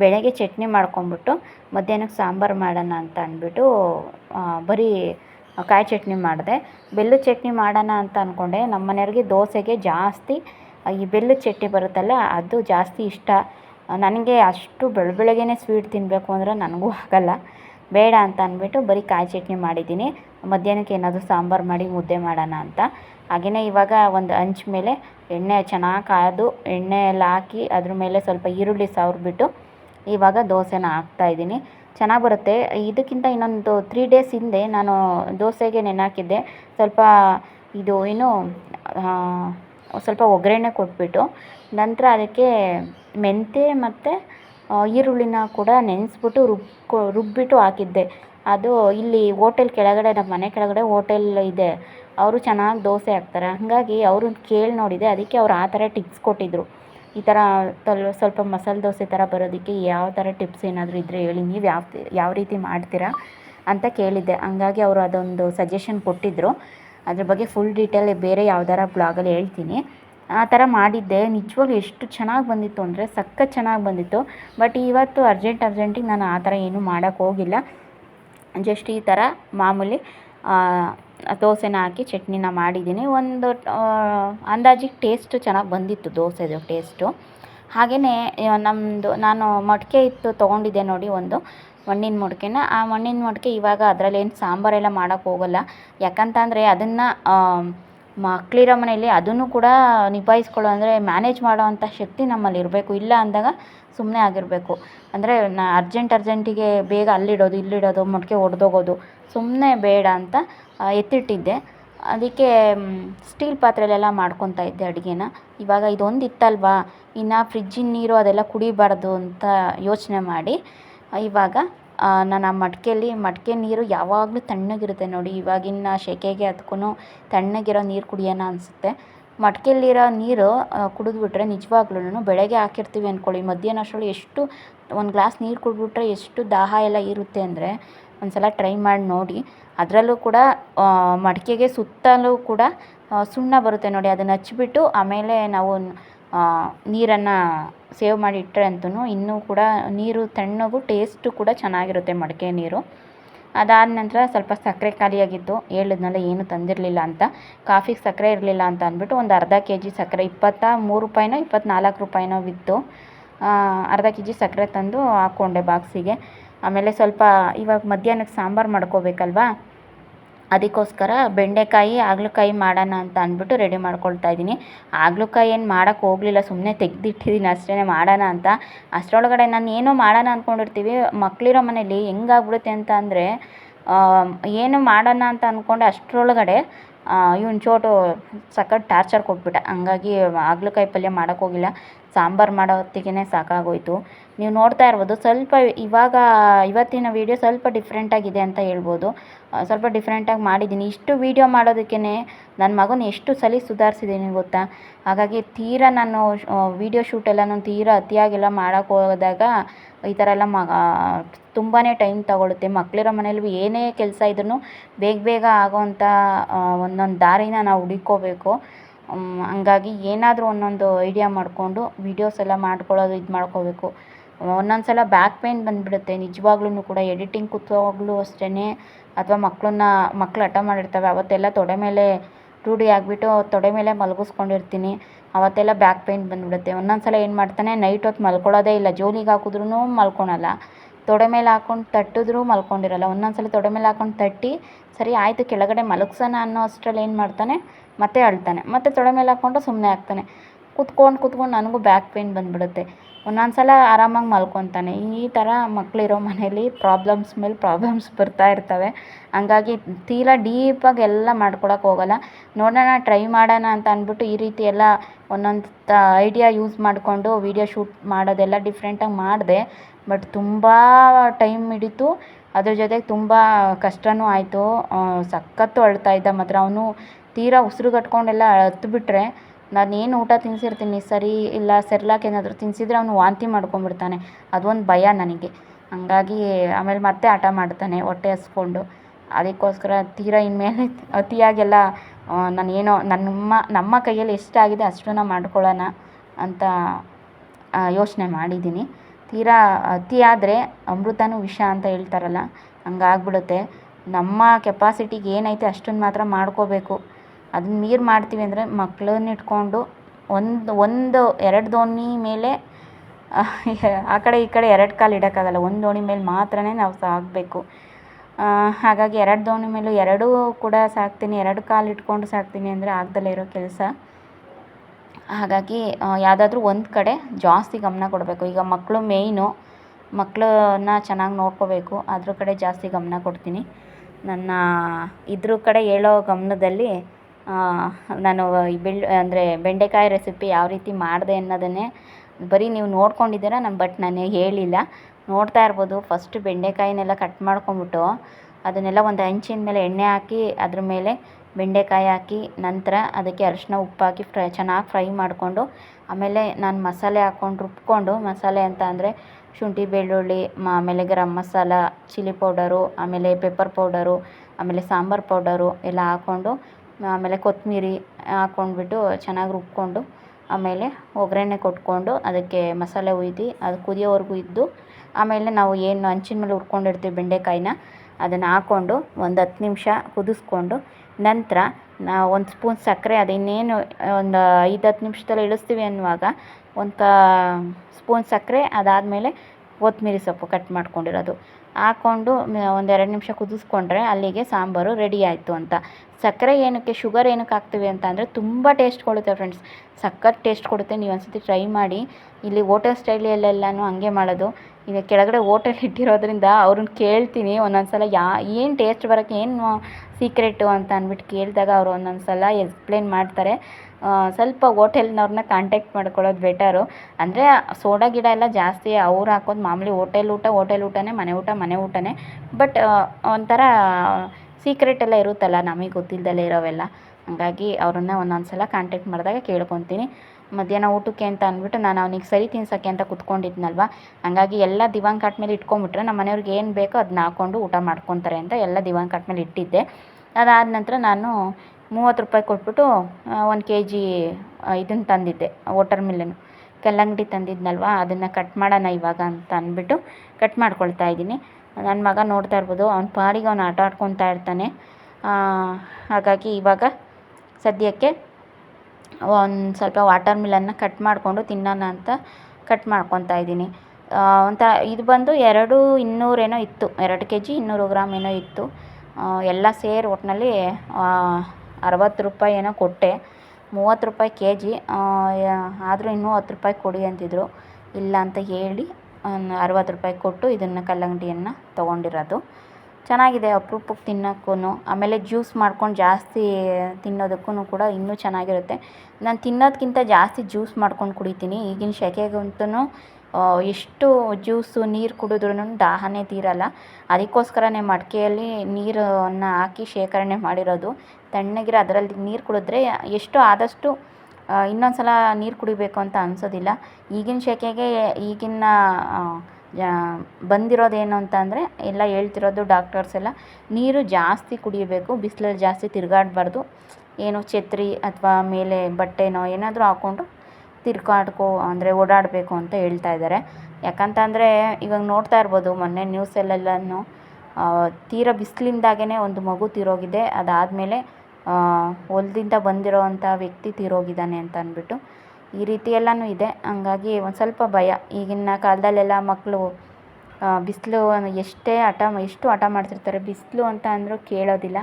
ಬೆಳಗ್ಗೆ ಚಟ್ನಿ ಮಾಡ್ಕೊಂಬಿಟ್ಟು ಮಧ್ಯಾಹ್ನಕ್ಕೆ ಸಾಂಬಾರು ಮಾಡೋಣ ಅಂತ ಅಂದ್ಬಿಟ್ಟು ಬರೀ ಕಾಯಿ ಚಟ್ನಿ ಮಾಡಿದೆ. ಬೆಲ್ಲದ ಚಟ್ನಿ ಮಾಡೋಣ ಅಂತ ಅಂದ್ಕೊಂಡೆ. ನಮ್ಮ ಮನೆಯವ್ರಿಗೆ ದೋಸೆಗೆ ಜಾಸ್ತಿ, ಈ ಬೆಲ್ಲದ ಚಟ್ನಿ ಬರುತ್ತಲ್ಲ, ಅದು ಜಾಸ್ತಿ ಇಷ್ಟ. ನನಗೆ ಅಷ್ಟು ಬೆಳ ಬೆಳಗ್ಗೆಯೇ ಸ್ವೀಟ್ ತಿನ್ನಬೇಕು ಅಂದರೆ ನನಗೂ ಆಗಲ್ಲ. ಬೇಡ ಅಂತ ಅಂದ್ಬಿಟ್ಟು ಬರೀ ಕಾಯಿ ಚಟ್ನಿ ಮಾಡಿದ್ದೀನಿ. ಮಧ್ಯಾಹ್ನಕ್ಕೆ ಏನಾದರೂ ಸಾಂಬಾರು ಮಾಡಿ ಮುದ್ದೆ ಮಾಡೋಣ ಅಂತ. ಹಾಗೆಯೇ ಇವಾಗ ಒಂದು ಹಂಚ್ ಮೇಲೆ ಎಣ್ಣೆ ಚೆನ್ನಾಗಿ ಕಾಯ್ದು ಎಣ್ಣೆ ಎಲ್ಲ ಹಾಕಿ ಅದ್ರ ಮೇಲೆ ಸ್ವಲ್ಪ ಈರುಳ್ಳಿ ಸವರ್ಬಿಟ್ಟು ಇವಾಗ ದೋಸೆನ ಹಾಕ್ತಾಯಿದ್ದೀನಿ ಚೆನ್ನಾಗಿ ಬರುತ್ತೆ. ಇದಕ್ಕಿಂತ ಇನ್ನೊಂದು ತ್ರೀ ಡೇಸ್ ಹಿಂದೆ ನಾನು ದೋಸೆಗೆ ನೆನೆ ಹಾಕಿದ್ದೆ ಸ್ವಲ್ಪ ಇದು ಏನು ಸ್ವಲ್ಪ ಒಗ್ಗರಣೆ ಕೊಟ್ಬಿಟ್ಟು ನಂತರ ಅದಕ್ಕೆ ಮೆಂತ್ಯ ಮತ್ತು ಈರುಳ್ಳಿನ ಕೂಡ ನೆನೆಸ್ಬಿಟ್ಟು ರುಬ್ಕೊ ರುಬ್ಬಿಟ್ಟು ಹಾಕಿದ್ದೆ. ಅದು ಇಲ್ಲಿ ಹೋಟೆಲ್ ಕೆಳಗಡೆ, ನಮ್ಮ ಮನೆ ಕೆಳಗಡೆ ಹೋಟೆಲ್ ಇದೆ. ಅವರು ಚೆನ್ನಾಗಿ ದೋಸೆ ಹಾಕ್ತಾರೆ. ಹಾಗಾಗಿ ಅವ್ರನ್ನ ಕೇಳಿ ನೋಡಿದೆ. ಅದಕ್ಕೆ ಅವ್ರು ಆ ಥರ ಟಿಪ್ಸ್ ಕೊಟ್ಟಿದ್ದರು ಈ ಥರ ತಲ್, ಸ್ವಲ್ಪ ಮಸಾಲೆ ದೋಸೆ ಥರ ಬರೋದಕ್ಕೆ ಯಾವ ಥರ ಟಿಪ್ಸ್ ಏನಾದರೂ ಇದ್ದರೆ ಹೇಳಿ, ನೀವು ಯಾವ ಯಾವ ರೀತಿ ಮಾಡ್ತೀರಾ ಅಂತ ಕೇಳಿದ್ದೆ. ಹಾಗಾಗಿ ಅವರು ಅದೊಂದು ಸಜೆಷನ್ ಕೊಟ್ಟಿದ್ದರು ಅದ್ರ ಬಗ್ಗೆ ಫುಲ್ ಡೀಟೇಲ್ ಬೇರೆ ಯಾವ್ದಾರ ಬ್ಲಾಗಲ್ಲಿ ಹೇಳ್ತೀನಿ. ಆ ಥರ ಮಾಡಿದ್ದೆ. ನಿಜವಾಗ್ಲೂ ಎಷ್ಟು ಚೆನ್ನಾಗಿ ಬಂದಿತ್ತು ಅಂದರೆ ಸಖತ್ ಚೆನ್ನಾಗಿ ಬಂದಿತ್ತು. ಬಟ್ ಇವತ್ತು ಅರ್ಜೆಂಟ್, ಅರ್ಜೆಂಟಿಗೆ ನಾನು ಆ ಥರ ಏನೂ ಮಾಡೋಕ್ಕೆ ಹೋಗಿಲ್ಲ. ಜಸ್ಟ್ ಈ ಥರ ಮಾಮೂಲಿ ದೋಸೆನ ಹಾಕಿ ಚಟ್ನಿನ ಮಾಡಿದ್ದೀನಿ. ಒಂದು ಅಂದಾಜಿಗೆ ಟೇಸ್ಟ್ ಚೆನ್ನಾಗಿ ಬಂದಿತ್ತು ದೋಸೆದು ಟೇಸ್ಟು. ಹಾಗೆಯೇ ನಮ್ಮದು ನಾನು ಮಡಿಕೆ ಇತ್ತು ತೊಗೊಂಡಿದ್ದೆ ನೋಡಿ ಒಂದು ಮಣ್ಣಿನ ಮಡಿಕೆನ ಆ ಮಣ್ಣಿನ ಮಡಿಕೆ ಇವಾಗ ಅದರಲ್ಲೇನು ಸಾಂಬಾರೆಲ್ಲ ಮಾಡೋಕ್ಕೆ ಹೋಗಲ್ಲ. ಯಾಕಂತಂದರೆ ಅದನ್ನು ಮಕ್ಕಳಿರೋ ಮನೆಯಲ್ಲಿ ಅದನ್ನು ಕೂಡ ನಿಭಾಯಿಸ್ಕೊಳ್ಳೋ, ಅಂದರೆ ಮ್ಯಾನೇಜ್ ಮಾಡೋವಂಥ ಶಕ್ತಿ ನಮ್ಮಲ್ಲಿ ಇರಬೇಕು. ಇಲ್ಲ ಅಂದಾಗ ಸುಮ್ಮನೆ ಆಗಿರಬೇಕು. ಅಂದರೆ ನಾ ಅರ್ಜೆಂಟ್ ಅರ್ಜೆಂಟಿಗೆ ಬೇಗ ಅಲ್ಲಿಡೋದು, ಇಲ್ಲಿಡೋದು ಮಡಿಕೆ ಒಡೆದೋಗೋದು ಸುಮ್ಮನೆ ಬೇಡ ಅಂತ ಎತ್ತಿಟ್ಟಿದ್ದೆ. ಅದಕ್ಕೆ ಸ್ಟೀಲ್ ಪಾತ್ರೆಲೆಲ್ಲ ಮಾಡ್ಕೊತಾ ಇದ್ದೆ ಅಡುಗೆನ. ಇವಾಗ ಇದೊಂದು ಇತ್ತಲ್ವಾ? ಇನ್ನು ಫ್ರಿಜ್ಜಿನ ನೀರು ಅದೆಲ್ಲ ಕುಡಿಬಾರ್ದು ಅಂತ ಯೋಚನೆ ಮಾಡಿ, ಇವಾಗ ನಾನು ಆ ಮಡಿಕೇಲಿ ಮಡಿಕೆ ನೀರು ಯಾವಾಗಲೂ ತಣ್ಣಗಿರುತ್ತೆ ನೋಡಿ. ಇವಾಗಿನ ಸೆಕೆಗೆ ಅದಕ್ಕೂ ತಣ್ಣಗಿರೋ ನೀರು ಕುಡಿಯೋಣ ಅನಿಸುತ್ತೆ. ಮಡಿಕೆಯಲ್ಲಿರೋ ನೀರು ಕುಡಿದ್ಬಿಟ್ರೆ ನಿಜವಾಗ್ಲೂ ಬೆಳಗ್ಗೆ ಹಾಕಿರ್ತೀವಿ ಅಂದ್ಕೊಳ್ಳಿ ಮಧ್ಯಾಹ್ನ ಅಷ್ಟರಲ್ಲಿ ಎಷ್ಟು, ಒಂದು ಗ್ಲಾಸ್ ನೀರು ಕುಡಿದ್ಬಿಟ್ರೆ ಎಷ್ಟು ದಾಹ ಎಲ್ಲ ಇರುತ್ತೆ ಅಂದರೆ ಒಂದು ಸಲ ಟ್ರೈ ಮಾಡಿ ನೋಡಿ. ಅದರಲ್ಲೂ ಕೂಡ ಮಡಿಕೆಗೆ ಸುತ್ತಲೂ ಕೂಡ ಸುಣ್ಣ ಬರುತ್ತೆ ನೋಡಿ. ಅದನ್ನು ಹಚ್ಚಿಬಿಟ್ಟು ಆಮೇಲೆ ನಾವು ನೀರನ್ನು ಸೇವ್ ಮಾಡಿ ಇಟ್ಟರೆ ಅಂತೂ ಇನ್ನೂ ಕೂಡ ನೀರು ತಣ್ಣಗೂ ಟೇಸ್ಟು ಕೂಡ ಚೆನ್ನಾಗಿರುತ್ತೆ ಮಡಿಕೆ ನೀರು. ಅದಾದ ನಂತರ ಸ್ವಲ್ಪ ಸಕ್ಕರೆ ಖಾಲಿಯಾಗಿತ್ತು. ಹೇಳಿದ್ನಲ್ಲ ಏನು ತಂದಿರಲಿಲ್ಲ ಅಂತ. ಕಾಫಿಗೆ ಸಕ್ಕರೆ ಇರಲಿಲ್ಲ ಅಂತ ಅಂದ್ಬಿಟ್ಟು ಒಂದು ಅರ್ಧ ಕೆ ಜಿ ಸಕ್ಕರೆ, ಇಪ್ಪತ್ತ ಮೂರು ರೂಪಾಯಿನೋ ಇಪ್ಪತ್ತ್ನಾಲ್ಕು ರೂಪಾಯಿನೋ ಇತ್ತು ಅರ್ಧ ಕೆ ಜಿ ಸಕ್ಕರೆ ತಂದು ಹಾಕ್ಕೊಂಡೆ ಬಾಕ್ಸಿಗೆ. ಆಮೇಲೆ ಸ್ವಲ್ಪ ಇವಾಗ ಮಧ್ಯಾಹ್ನಕ್ಕೆ ಸಾಂಬಾರು ಮಾಡ್ಕೋಬೇಕಲ್ವಾ? ಅದಕ್ಕೋಸ್ಕರ ಬೆಂಡೆಕಾಯಿ ಹಾಗಲಕಾಯಿ ಮಾಡೋಣ ಅಂತ ಅಂದ್ಬಿಟ್ಟು ರೆಡಿ ಮಾಡ್ಕೊಳ್ತಾ ಇದ್ದೀನಿ. ಹಾಗಲಕಾಯಿ ಏನು ಮಾಡೋಕ್ಕೆ ಹೋಗಲಿಲ್ಲ ಸುಮ್ಮನೆ ತೆಗೆದಿಟ್ಟಿದ್ದೀನಿ ಅಷ್ಟೇ ಮಾಡೋಣ ಅಂತ. ಅಷ್ಟರೊಳಗಡೆ ನಾನು ಏನೋ ಮಾಡೋಣ ಅಂದ್ಕೊಂಡಿರ್ತೀವಿ ಮಕ್ಕಳಿರೋ ಮನೇಲಿ ಹೆಂಗಾಗ್ಬಿಡುತ್ತೆ ಅಂತ ಅಂದರೆ ಏನು ಮಾಡೋಣ ಅಂತ ಅಂದ್ಕೊಂಡೆ ಅಷ್ಟರೊಳಗಡೆ ಇವ್ನು ಚೋಟು ಸಖತ್ ಟಾರ್ಚರ್ ಕೊಟ್ಬಿಟ್ಟ. ಹಂಗಾಗಿ ಹಾಗಲಕಾಯಿ ಪಲ್ಯ ಮಾಡೋಕ್ಕೆ ಹೋಗಿಲ್ಲ. ಸಾಂಬಾರು ಮಾಡೋ ಹೊತ್ತಿಗೆ ಸಾಕಾಗೋಯಿತು. ನೀವು ನೋಡ್ತಾ ಇರ್ಬೋದು, ಸ್ವಲ್ಪ ಇವಾಗ, ಇವತ್ತಿನ ವೀಡಿಯೋ ಸ್ವಲ್ಪ ಡಿಫ್ರೆಂಟಾಗಿದೆ ಅಂತ ಹೇಳ್ಬೋದು. ಸ್ವಲ್ಪ ಡಿಫ್ರೆಂಟಾಗಿ ಮಾಡಿದ್ದೀನಿ. ಇಷ್ಟು ವೀಡಿಯೋ ಮಾಡೋದಕ್ಕೇ ನನ್ನ ಮಗನ ಎಷ್ಟು ಸಲ ಸುಧಾರಿಸಿದ್ದೀನಿ ಗೊತ್ತಾ? ಹಾಗಾಗಿ ತೀರಾ ನಾನು ವೀಡಿಯೋ ಶೂಟೆಲ್ಲ ನಾನು ತೀರಾ ಅತಿಯಾಗೆಲ್ಲ ಮಾಡೋಕ್ಕೆ ಹೋದಾಗ ಈ ಥರ ಎಲ್ಲ ಮ ತುಂಬಾ ಟೈಮ್ ತಗೊಳುತ್ತೆ. ಮಕ್ಕಳಿರೋ ಮನೇಲಿ ಏನೇ ಕೆಲಸ ಇದ್ರೂ ಬೇಗ ಬೇಗ ಆಗೋವಂಥ ಒಂದೊಂದು ದಾರಿನ ನಾವು ಹುಡುಕ್ಕೋಬೇಕು. ಹಂಗಾಗಿ ಏನಾದರೂ ಒಂದೊಂದು ಐಡಿಯಾ ಮಾಡಿಕೊಂಡು ವೀಡಿಯೋಸ್ ಎಲ್ಲ ಮಾಡ್ಕೊಳ್ಳೋದು ಇದು ಮಾಡ್ಕೋಬೇಕು. ಒಂದೊಂದು ಸಲ ಬ್ಯಾಕ್ ಪೇಯ್ನ್ ಬಂದುಬಿಡುತ್ತೆ. ನಿಜವಾಗ್ಲೂ ಕೂಡ ಎಡಿಟಿಂಗ್ ಕೂತ್ವಾಗಲೂ ಅಷ್ಟೇ ಅಥವಾ ಮಕ್ಕಳನ್ನ ಮಕ್ಳು ಹಠ ಮಾಡಿರ್ತವೆ. ಅವತ್ತೆಲ್ಲ ತೊಡೆ ಮೇಲೆ ರೂಢಿ ಆಗಿಬಿಟ್ಟು ತೊಡೆ ಮೇಲೆ ಮಲಗಿಸ್ಕೊಂಡಿರ್ತೀನಿ. ಅವತ್ತೆಲ್ಲ ಬ್ಯಾಕ್ ಪೇಯ್ನ್ ಬಂದುಬಿಡುತ್ತೆ. ಒಂದೊಂದು ಸಲ ಏನು ಮಾಡ್ತಾನೆ ನೈಟ್ ಹೊತ್ತು ಮಲ್ಕೊಳ್ಳೋದೇ ಇಲ್ಲ. ಜೋಲಿಗೆ ಹಾಕಿದ್ರೂ ಮಲ್ಕೊಳಲ್ಲ. ತೊಡೆ ಮೇಲೆ ಹಾಕ್ಕೊಂಡು ತಟ್ಟಿದ್ರೂ ಮಲ್ಕೊಂಡಿರಲ್ಲ. ಒಂದೊಂದು ಸಲ ತೊಡೆ ಮೇಲೆ ಹಾಕ್ಕೊಂಡು ತಟ್ಟಿ, ಸರಿ ಆಯಿತು ಕೆಳಗಡೆ ಮಲಗ್ಸೋಣ ಅನ್ನೋ ಅಷ್ಟರಲ್ಲಿ ಏನು ಮಾಡ್ತಾನೆ? ಮತ್ತೆ ಅಳ್ತಾನೆ. ಮತ್ತೆ ತೊಡೆ ಮೇಲೆ ಹಾಕ್ಕೊಂಡು ಸುಮ್ಮನೆ ಆಗ್ತಾನೆ. ಕುತ್ಕೊಂಡು ಕುತ್ಕೊಂಡು ನನಗೂ ಬ್ಯಾಕ್ ಪೇಯ್ನ್ ಬಂದುಬಿಡುತ್ತೆ. ಒಂದೊಂದು ಸಲ ಆರಾಮಾಗಿ ಮಲ್ಕೊತಾನೆ. ಈ ಥರ ಮಕ್ಕಳಿರೋ ಮನೇಲಿ ಪ್ರಾಬ್ಲಮ್ಸ್ ಮೇಲೆ ಪ್ರಾಬ್ಲಮ್ಸ್ ಬರ್ತಾ ಇರ್ತವೆ. ಹಂಗಾಗಿ ತೀರಾ ಡೀಪಾಗಿ ಎಲ್ಲ ಮಾಡ್ಕೊಳಕ್ಕೆ ಹೋಗಲ್ಲ. ನೋಡೋಣ ಟ್ರೈ ಮಾಡೋಣ ಅಂತ ಅಂದ್ಬಿಟ್ಟು ಈ ರೀತಿ ಎಲ್ಲ ಒಂದೊಂದು ಐಡಿಯಾ ಯೂಸ್ ಮಾಡಿಕೊಂಡು ವೀಡಿಯೋ ಶೂಟ್ ಮಾಡೋದೆಲ್ಲ ಡಿಫ್ರೆಂಟಾಗಿ ಮಾಡಿದೆ. ಬಟ್ ತುಂಬ ಟೈಮ್ ಹಿಡಿತು. ಅದ್ರ ಜೊತೆಗೆ ತುಂಬ ಕಷ್ಟವೂ ಆಯಿತು. ಸಖತ್ತು ಅಳ್ತಾ ಇದ್ದ ಮಾತ್ರ. ಅವನು ತೀರಾ ಉಸಿರು ಕಟ್ಕೊಂಡೆಲ್ಲ ನಾನು ನಾನೇನು ಊಟ ತಿನ್ಸಿರ್ತೀನಿ? ಸರಿ ಇಲ್ಲ, ಸೆರ್ಲಾಕ್ ಏನಾದರೂ ತಿನ್ಸಿದ್ರೆ ಅವನು ವಾಂತಿ ಮಾಡ್ಕೊಂಡ್ಬಿಡ್ತಾನೆ. ಅದೊಂದು ಭಯ ನನಗೆ. ಹಂಗಾಗಿ ಆಮೇಲೆ ಮತ್ತೆ ಹಠ ಮಾಡ್ತಾನೆ, ಹೊಟ್ಟೆ ಹಸ್ಕೊಂಡು. ಅದಕ್ಕೋಸ್ಕರ ತೀರಾ ಇನ್ಮೇಲೆ ಅತಿಯಾಗೆಲ್ಲ ನಾನೇನೋ ನಮ್ಮ ನಮ್ಮ ಕೈಯಲ್ಲಿ ಎಷ್ಟಾಗಿದೆ ಅಷ್ಟನ್ನು ಮಾಡ್ಕೊಳ್ಳೋಣ ಅಂತ ಯೋಚನೆ ಮಾಡಿದ್ದೀನಿ. ತೀರಾ ಅತಿಯಾದರೆ ಅಮೃತನೂ ವಿಷ ಅಂತ ಹೇಳ್ತಾರಲ್ಲ, ಹಂಗಾಗ್ಬಿಡುತ್ತೆ. ನಮ್ಮ ಕೆಪಾಸಿಟಿಗೆ ಏನೈತೆ ಅಷ್ಟನ್ನು ಮಾತ್ರ ಮಾಡ್ಕೋಬೇಕು. ಅದನ್ನ ಮೀರಿ ಮಾಡ್ತೀವಿ ಅಂದರೆ ಮಕ್ಕಳನ್ನ ಇಟ್ಕೊಂಡು ಒಂದು ಒಂದು, ಎರಡು ದೋಣಿ ಮೇಲೆ, ಆ ಕಡೆ ಈ ಕಡೆ ಎರಡು ಕಾಲು ಇಡೋಕ್ಕಾಗಲ್ಲ, ಒಂದು ದೋಣಿ ಮೇಲೆ ಮಾತ್ರನೇ ನಾವು ಸಾಕಬೇಕು. ಹಾಗಾಗಿ ಎರಡು ದೋಣಿ ಮೇಲೂ ಎರಡೂ ಕೂಡ ಸಾಕ್ತೀನಿ, ಎರಡು ಕಾಲು ಇಟ್ಕೊಂಡು ಸಾಕ್ತೀನಿ ಅಂದರೆ ಆಗ್ದಲೇ ಇರೋ ಕೆಲಸ. ಹಾಗಾಗಿ ಯಾವುದಾದ್ರೂ ಒಂದು ಕಡೆ ಜಾಸ್ತಿ ಗಮನ ಕೊಡಬೇಕು. ಈಗ ಮಕ್ಕಳು ಮೇಯ್ನು ಮಕ್ಕಳನ್ನ ಚೆನ್ನಾಗಿ ನೋಡ್ಕೋಬೇಕು. ಅದ್ರ ಕಡೆ ಜಾಸ್ತಿ ಗಮನ ಕೊಡ್ತೀನಿ. ನನ್ನ, ಇದ್ರ ಕಡೆ ಹೇಳೋ ಗಮನದಲ್ಲಿ ನಾನು ಈ ಬೆಳ್, ಅಂದರೆ ಬೆಂಡೆಕಾಯಿ ರೆಸಿಪಿ ಯಾವ ರೀತಿ ಮಾಡಿದೆ ಅನ್ನೋದನ್ನೇ ಬರೀ ನೀವು ನೋಡ್ಕೊಂಡಿದ್ದೀರ ನಾನು, ಬಟ್ ನಾನು ಹೇಳಿಲ್ಲ. ನೋಡ್ತಾ ಇರ್ಬೋದು. ಫಸ್ಟ್ ಬೆಂಡೆಕಾಯಿನೆಲ್ಲ ಕಟ್ ಮಾಡ್ಕೊಂಬಿಟ್ಟು ಅದನ್ನೆಲ್ಲ ಒಂದು ಹಂಚಿನ ಮೇಲೆ ಎಣ್ಣೆ ಹಾಕಿ, ಅದ್ರ ಮೇಲೆ ಬೆಂಡೆಕಾಯಿ ಹಾಕಿ ನಂತರ ಅದಕ್ಕೆ ಅರಿಶಿನ ಉಪ್ಪು ಹಾಕಿ ಫ್ರೈ, ಚೆನ್ನಾಗಿ ಫ್ರೈ ಮಾಡಿಕೊಂಡು, ಆಮೇಲೆ ನಾನು ಮಸಾಲೆ ಹಾಕ್ಕೊಂಡು ರುಬ್ಬಿಕೊಂಡು ಮಸಾಲೆ ಅಂತ ಅಂದರೆ ಶುಂಠಿ, ಬೆಳ್ಳುಳ್ಳಿ ಆಮೇಲೆ ಗರಂ ಮಸಾಲ, ಚಿಲ್ಲಿ ಪೌಡರು, ಆಮೇಲೆ ಪೆಪ್ಪರ್ ಪೌಡರು, ಆಮೇಲೆ ಸಾಂಬಾರು ಪೌಡರು ಎಲ್ಲ ಹಾಕ್ಕೊಂಡು ಆಮೇಲೆ ಕೊತ್ತಂಬ್ರಿ ಹಾಕ್ಕೊಂಡ್ಬಿಟ್ಟು ಚೆನ್ನಾಗಿ ರುಬ್ಬಿಕೊಂಡು ಆಮೇಲೆ ಒಗ್ಗರಣೆ ಕೊಟ್ಕೊಂಡು ಅದಕ್ಕೆ ಮಸಾಲೆ ಹುಯ್ದು, ಅದು ಕುದಿಯೋವರೆಗೂ ಇದ್ದು, ಆಮೇಲೆ ನಾವು ಏನು ಹಂಚಿನ ಮೇಲೆ ಹುರ್ಕೊಂಡಿರ್ತೀವಿ ಬೆಂಡೆಕಾಯಿನ, ಅದನ್ನು ಹಾಕ್ಕೊಂಡು ಒಂದು ಹತ್ತು ನಿಮಿಷ ಕುದಿಸ್ಕೊಂಡು ನಂತರ ನಾವು ಒಂದು ಸ್ಪೂನ್ ಸಕ್ಕರೆ, ಅದು ಇನ್ನೇನು, ಒಂದು ಐದು ಹತ್ತು ನಿಮಿಷದಲ್ಲಿ ಇಳಿಸ್ತೀವಿ ಅನ್ನುವಾಗ ಒಂದು ಸ್ಪೂನ್ ಸಕ್ಕರೆ, ಅದಾದಮೇಲೆ ಕೊತ್ತಂಬ್ರಿ ಸೊಪ್ಪು ಕಟ್ ಮಾಡ್ಕೊಂಡಿರೋದು. ಹಾಕ್ಕೊಂಡು ಒಂದು ಎರಡು ನಿಮಿಷ ಕುದಿಸ್ಕೊಂಡ್ರೆ ಅಲ್ಲಿಗೆ ಸಾಂಬಾರು ರೆಡಿ ಆಯಿತು ಅಂತ. ಸಕ್ಕರೆ ಏನಕ್ಕೆ ಶುಗರ್ ಏನಕ್ಕೆ ಹಾಕ್ತೀವಿ ಅಂತ ಅಂದರೆ ತುಂಬ ಟೇಸ್ಟ್ ಕೊಡುತ್ತೆ ಫ್ರೆಂಡ್ಸ್ ಸಖತ್ ಟೇಸ್ಟ್ ಕೊಡುತ್ತೆ. ನೀವು ಒಂದ್ಸತಿ ಟ್ರೈ ಮಾಡಿ. ಇಲ್ಲಿ ಓಟೆಲ್ ಸ್ಟೈಲಲ್ಲೆಲ್ಲನೂ ಹಂಗೆ ಮಾಡೋದು. ಈಗ ಕೆಳಗಡೆ ಓಟೆಲ್ ಇಟ್ಟಿರೋದ್ರಿಂದ ಅವ್ರನ್ನ ಕೇಳ್ತೀನಿ. ಒಂದೊಂದು ಸಲ ಯಾ, ಏನು ಟೇಸ್ಟ್ ಬರೋಕ್ಕೆ, ಏನು ಸೀಕ್ರೆಟು ಅಂತ ಅಂದ್ಬಿಟ್ಟು ಕೇಳಿದಾಗ ಅವರು ಒಂದೊಂದು ಸಲ ಎಕ್ಸ್ಪ್ಲೇನ್ ಮಾಡ್ತಾರೆ. ಸ್ವಲ್ಪ ಹೋಟೆಲ್ನವ್ರನ್ನ ಕಾಂಟ್ಯಾಕ್ಟ್ ಮಾಡ್ಕೊಳ್ಳೋದು ಬೆಟರು ಅಂದರೆ ಸೋಡಾ ಗಿಡ ಎಲ್ಲ ಜಾಸ್ತಿ ಅವ್ರು ಹಾಕೋದು ಮಾಮೂಲಿ ಹೋಟೆಲ್ ಊಟ, ಹೋಟೆಲ್ ಊಟನೇ, ಮನೆ ಊಟ, ಮನೆ ಊಟನೇ. ಬಟ್ ಒಂಥರ ಸೀಕ್ರೆಟ್ ಎಲ್ಲ ಇರುತ್ತಲ್ಲ ನಮಗೆ ಗೊತ್ತಿಲ್ಲದಲೇ ಇರೋವೆಲ್ಲ. ಹಾಗಾಗಿ ಅವ್ರನ್ನ ಒಂದೊಂದು ಸಲ ಕಾಂಟ್ಯಾಕ್ಟ್ ಮಾಡಿದಾಗ ಕೇಳ್ಕೊತೀನಿ. ಮಧ್ಯಾಹ್ನ ಊಟಕ್ಕೆ ಅಂತ ಅಂದ್ಬಿಟ್ಟು ನಾನು ಅವ್ನಿಗೆ ಸರಿ ತಿನ್ಸೋಕ್ಕೆ ಅಂತ ಕುತ್ಕೊಂಡಿದ್ನಲ್ವ? ಹಂಗಾಗಿ ಎಲ್ಲ ದಿವಾನ್ ಕಾಟ್ ಮೇಲೆ ಇಟ್ಕೊಂಬಿಟ್ರೆ ನಮ್ಮ ಮನೆಯವ್ರಿಗೆ ಏನು ಬೇಕೋ ಅದನ್ನ ಹಾಕ್ಕೊಂಡು ಊಟ ಮಾಡ್ಕೊತಾರೆ ಅಂತ ಎಲ್ಲ ದಿವಾನ್ ಕಾಟ್ ಮೇಲೆ ಇಟ್ಟಿದ್ದೆ. ಅದಾದ ನಂತರ ನಾನು ಮೂವತ್ತು ರೂಪಾಯಿ ಕೊಟ್ಬಿಟ್ಟು ಒಂದು ಕೆ ಜಿ ಇದನ್ನು ತಂದಿದ್ದೆ ವಾಟರ್ ಮಿಲನ್ ಕಲ್ಲಂಗಡಿ ತಂದಿದ್ನಲ್ವಾ, ಅದನ್ನು ಕಟ್ ಮಾಡೋಣ ಇವಾಗ ಅಂತ ಅಂದ್ಬಿಟ್ಟು ಕಟ್ ಮಾಡ್ಕೊಳ್ತಾ ಇದ್ದೀನಿ. ನನ್ನ ಮಗ ನೋಡ್ತಾ ಇರ್ಬೋದು, ಅವ್ನ ಪಾಡಿಗೆ ಅವ್ನು ಆಟ ಆಡ್ಕೊತಾ ಇರ್ತಾನೆ. ಹಾಗಾಗಿ ಇವಾಗ ಸದ್ಯಕ್ಕೆ ಒಂದು ಸ್ವಲ್ಪ ವಾಟರ್ ಮಿಲನ್ನ ಕಟ್ ಮಾಡಿಕೊಂಡು ತಿನ್ನೋಣ ಅಂತ ಕಟ್ ಮಾಡ್ಕೊತಾ ಇದ್ದೀನಿ. ಒಂಥ ಇದು ಬಂದು ಎರಡು ಇನ್ನೂರೇನೋ ಇತ್ತು, ಎರಡು ಕೆ ಜಿ ಇನ್ನೂರು ಗ್ರಾಮ್ ಏನೋ ಇತ್ತು. ಎಲ್ಲ ಸೇರಿ ಒಟ್ಟಿನಲ್ಲಿ ಅರವತ್ತು ರೂಪಾಯಿ ಏನೋ ಕೊಟ್ಟೆ. ಮೂವತ್ತು ರೂಪಾಯಿ ಕೆ ಜಿ ಆದರೂ ಇನ್ನೂ ಹತ್ತು ರೂಪಾಯಿ ಕೊಡಿ ಅಂತಿದ್ರು. ಇಲ್ಲ ಅಂತ ಹೇಳಿ ಅರವತ್ತು ರೂಪಾಯಿ ಕೊಟ್ಟು ಇದನ್ನು ಕಲ್ಲಂಗಡಿಯನ್ನು ತೊಗೊಂಡಿರೋದು. ಚೆನ್ನಾಗಿದೆ ಅಪ್ರೂಪಕ್ಕೆ ತಿನ್ನೋಕ್ಕೂ ಆಮೇಲೆ ಜ್ಯೂಸ್ ಮಾಡ್ಕೊಂಡು ಜಾಸ್ತಿ ತಿನ್ನೋದಕ್ಕೂ ಕೂಡ ಇನ್ನೂ ಚೆನ್ನಾಗಿರುತ್ತೆ. ನಾನು ತಿನ್ನೋದಕ್ಕಿಂತ ಜಾಸ್ತಿ ಜ್ಯೂಸ್ ಮಾಡ್ಕೊಂಡು ಕುಡಿತೀನಿ. ಈಗಿನ ಸೆಕೆಗಂತೂ ಎಷ್ಟು ಜ್ಯೂಸು ನೀರು ಕುಡಿದ್ರೂ ದಾಹನೇ ತೀರಲ್ಲ. ಅದಕ್ಕೋಸ್ಕರನೇ ಮಡಿಕೆಯಲ್ಲಿ ನೀರನ್ನು ಹಾಕಿ ಶೇಖರಣೆ ಮಾಡಿರೋದು. ತಣ್ಣಗಿರೋ ಅದರಲ್ಲಿ ನೀರು ಕುಡಿದ್ರೆ ಎಷ್ಟು ಆದಷ್ಟು ಇನ್ನೊಂದು ಸಲ ನೀರು ಕುಡಿಬೇಕು ಅಂತ ಅನಿಸೋದಿಲ್ಲ. ಈಗಿನ ಸೆಕೆಗೆ ಈಗಿನ ಬಂದಿರೋದೇನು ಅಂತ ಅಂದರೆ ಎಲ್ಲ ಹೇಳ್ತಿರೋದು ಡಾಕ್ಟರ್ಸ್ ಎಲ್ಲ, ನೀರು ಜಾಸ್ತಿ ಕುಡಿಯಬೇಕು, ಬಿಸ್ಲಲ್ಲಿ ಜಾಸ್ತಿ ತಿರುಗಾಡ್ಬಾರ್ದು. ಏನು ಛತ್ರಿ ಅಥವಾ ಮೇಲೆ ಬಟ್ಟೆನೋ ಏನಾದರೂ ಹಾಕ್ಕೊಂಡು ತಿರ್ಗಾಡ್ಕೋ, ಅಂದರೆ ಓಡಾಡಬೇಕು ಅಂತ ಹೇಳ್ತಾ ಇದ್ದಾರೆ. ಯಾಕಂತಂದರೆ ಇವಾಗ ನೋಡ್ತಾ ಇರ್ಬೋದು ಮೊನ್ನೆ ನ್ಯೂಸಲ್ಲೆಲ್ಲನೂ ತೀರಾ ಬಿಸಿಲಿಂದಾಗೇ ಒಂದು ಮಗು ತೀರೋಗಿದೆ. ಅದಾದಮೇಲೆ ಹೊಲದಿಂದ ಬಂದಿರೋವಂಥ ವ್ಯಕ್ತಿ ತೀರೋಗಿದ್ದಾನೆ ಅಂತ ಅಂದ್ಬಿಟ್ಟು. ಈ ರೀತಿ ಎಲ್ಲನೂ ಇದೆ. ಹಂಗಾಗಿ ಒಂದು ಸ್ವಲ್ಪ ಭಯ. ಈಗಿನ ಕಾಲದಲ್ಲೆಲ್ಲ ಮಕ್ಕಳು ಬಿಸಿಲು ಎಷ್ಟೇ ಹಠ, ಎಷ್ಟು ಹಠ ಮಾಡ್ತಿರ್ತಾರೆ. ಬಿಸಿಲು ಅಂತ ಅಂದರೂ ಕೇಳೋದಿಲ್ಲ.